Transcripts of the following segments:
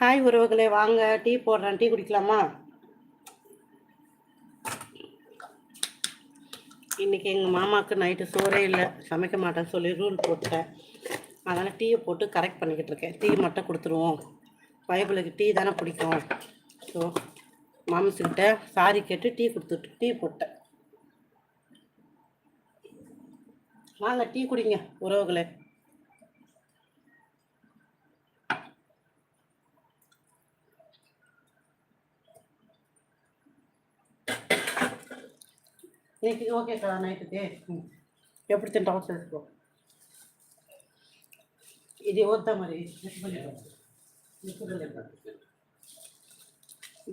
Hi உறவுகளே. வாங்க. Tea போடுறேன். டீ குடிக்கலாமா? இன்றைக்கி எங்கள் மாமாவுக்கு நைட்டு சோறே இல்லை. சமைக்க மாட்டேன்னு சொல்லி ரூல் போட்டேன் அதனால் டீயை போட்டு கரெக்ட் பண்ணிக்கிட்டு இருக்கேன். டீ மட்டும் கொடுத்துருவோம். பைபிளுக்கு டீ தானே பிடிக்கும். ஸோ மாமஸுக்கிட்ட சாரி கேட்டு டீ கொடுத்துட்டு டீ போட்டேன். வாங்க டீ குடிங்க உறவுகளே. నీకు ఓకే కదా నైట్ నైట్ది ఎప్పుడు తింటావు చేసుకో ఇది వద్దా మరి?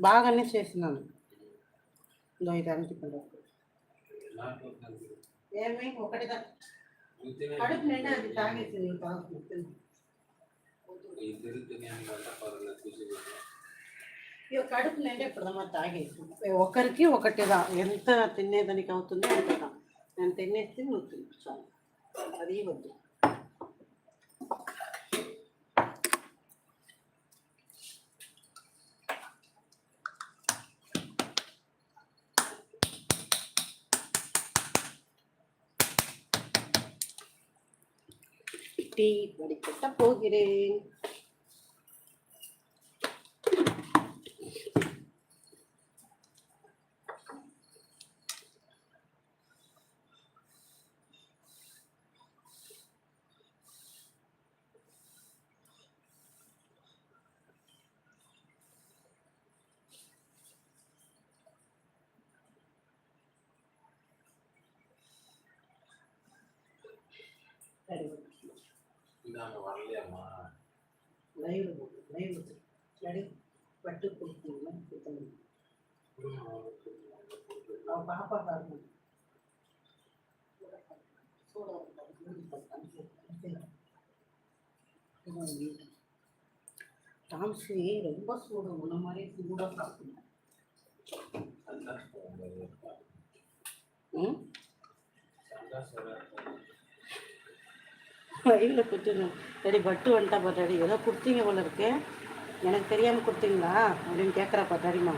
బాగానే చేసినాను. దోయడానికి ఇప్పుడు ఏమి? ఒకటి కడుపు నిండా అది తాగేసింది బాగా కడుపు నిండా ఇప్పుడమ్మా తాగేసి ఒకరికి ఒకటిదా ఎంత తినేదానికి అవుతుందో అంతదా నేను తినేస్తే నువ్వు తిను చాలు అది వద్దు டீ வடிகட்ட போகிறேன் இதாங்க வரலையாம்மா. லைவ் லைவ் ரெடி பட்டு கொடுத்தீங்களா கொடுத்தீங்க அவன் பாப்பா பாருங்க. டாம்ஸி ரொம்ப சூடு உன்ன மாதிரி சூடாக சாப்பிடணும். ம்? வயிறில் குத்திடணும். சரி பட்டு வந்துட்டா பார்த்தாடி ஏதோ கொடுத்தீங்க போல இருக்கு. எனக்கு தெரியாமல் கொடுத்தீங்களா? அப்படின்னு கேட்குறா பார்த்தாடிமா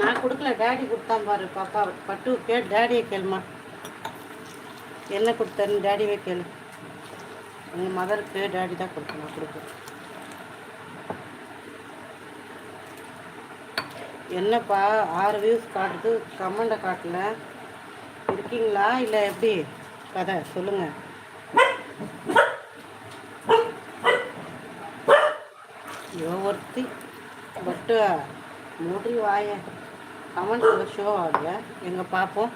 நான் கொடுக்கல. டேடி கொடுத்தான் பாரு. பாப்பா பட்டு கே டேடியை கேளுமா என்ன கொடுத்தாருன்னு டேடியே கேளு. எங்கள் மதருக்கு டேடி தான் கொடுக்கணும் கொடுக்கு கொடுப்பேன் என்னப்பா ஆறு வியூஸ் காட்டுது. கமெண்டை காட்டல. இருக்கீங்களா? இல்லை எப்படி? கதை சொல்லுங்கள் ಜಾಸ್ತಿ ಬಟ್ ನೋಡ್ರಿ ವಾಯ ಕಮೆಂಟ್ ಶೋ ಆಗ எங்கள் பாப்போம்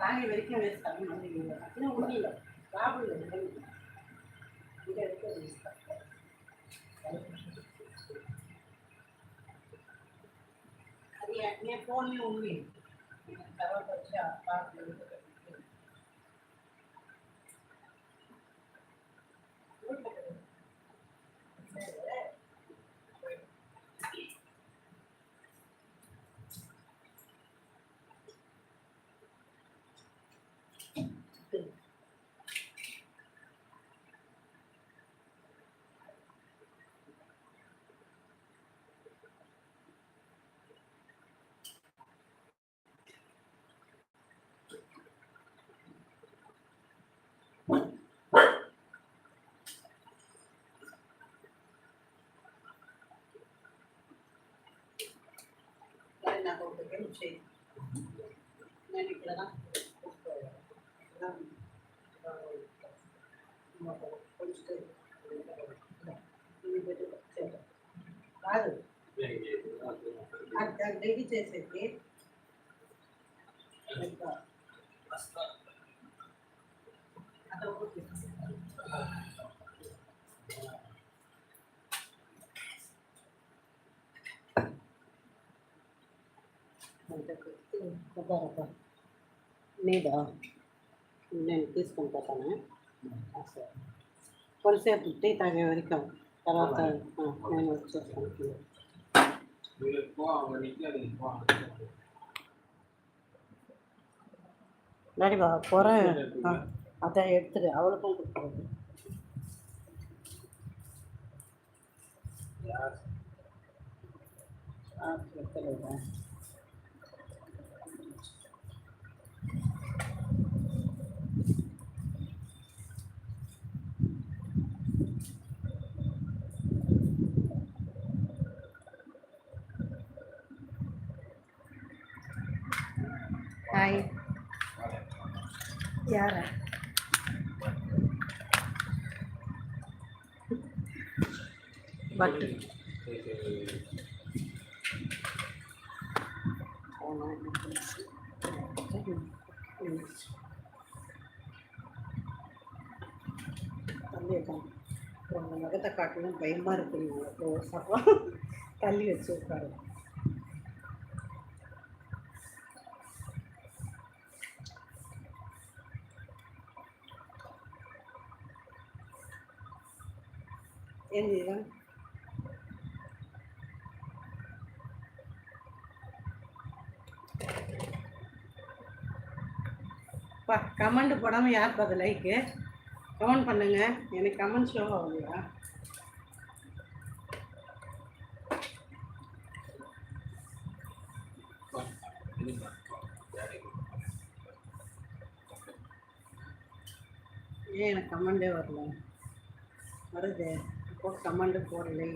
தாங்கி வரைக்கும் வேஸ்ட்டாக முடியல சாப்பிடல இங்கே இருக்க அது என் ஃபோன்லேயும் உண்மை தகவல் படிச்சு பார்க்கறது నేను ఇక్కడ కాదు రెడీ చేసేది అక్కడ అదొకటి నీదా నేను తీసుకొని పోతాను సరే కొంతసేపు టీ తాగే వరకు తర్వాత ఆ, నేను వచ్చేస్తాను டாடிவா போகிறேன் ஆ அதான் எடுத்துடு அவளுக்கும் கொடுக்குறது ஆ எடுத்துடுங்க யாரா? பட்டு. உங்கள் முகத்தை காட்டணும் பயமாக இருக்கு உங்களுக்கு தள்ளி வச்சு உட்காரு ఏంది ఇదా? பா கமெண்ட் போடாமல் யார் பார்த்து லைக்கு கமெண்ட் பண்ணுங்க எனக்கு கமெண்ட் ஷோ ஆகுதுயா ஏன் எனக்கு கமெண்டே வரல வருது இப்போ கமெண்ட் போடலை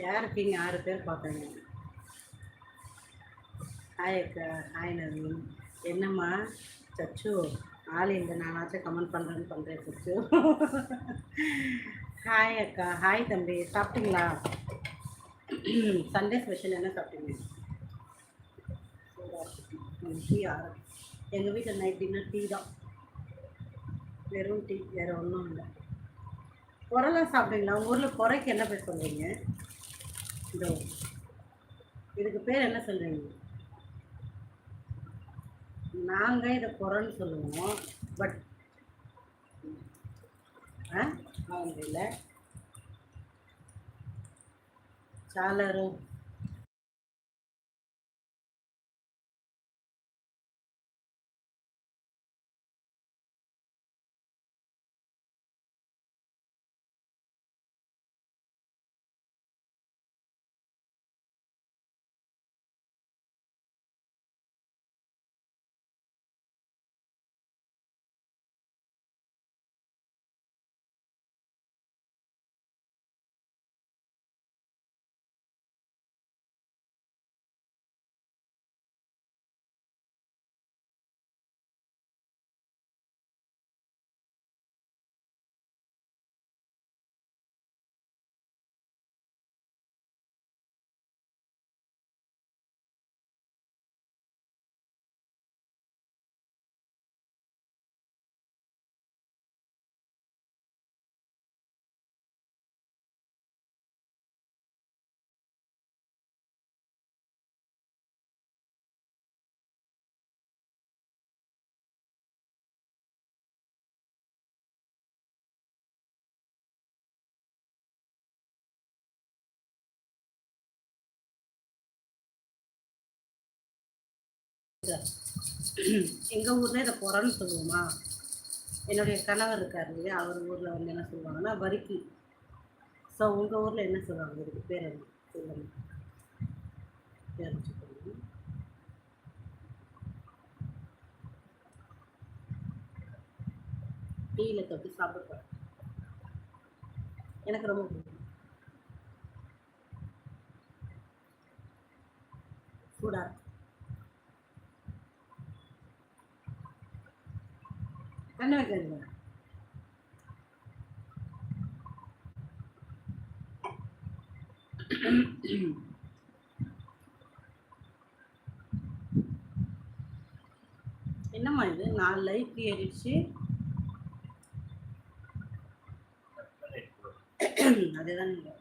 யார் இருக்கீங்க ஆறு பேர் பார்க்குறீங்க ஹாய் அக்கா ஹாய் நவீன் என்னம்மா சச்சு? ஆள் இல்லை நானாச்சும் கமெண்ட் பண்ணுறேன்னு பண்ணுறேன் சச்சு ஹாய் அக்கா. ஹாய் தம்பி. சாப்பிட்டீங்களா? சண்டே ஸ்பெஷல் என்ன சாப்பிட்டீங்க? டீ ஆரம்பி எங்கள் வீட்டில் நைட் டின்னர் டீ தான். வெறும் டீ வேறு ஒன்றும் இல்லை. குறைலாம் சாப்பிடுவீங்களா உங்கள் ஊரில் குறைக்கு என்ன பேர் சொல்கிறீங்க இதோ இதுக்கு பேர் என்ன சொல்கிறீங்க நாங்கள் இதை குறைன்னு சொல்லுவோம். பட் ஆ? இல்லை. சாலரும் எங்கள் ஊரில் இதை புறன்னு சொல்லுவோமா? என்னுடைய கணவர் இருக்கார் இல்லையா? அவர் ஊரில் வந்து என்ன சொல்லுவாங்கன்னா வரிக்கி. ஸோ உங்கள் ஊரில் என்ன சொல்லுவாங்க? இதுக்கு பேர் என்ன? சொல்லுங்க. பேர் டீயில் தொட்டு சாப்பிடுவேன் எனக்கு ரொம்ப பிடிக்கும். சூடாக இருக்கும். கண்ணு வைக்காதுங்க என்னம்மா இது? நாலு லைட் ஏறிடுச்சு. அதே தான் நீங்கள்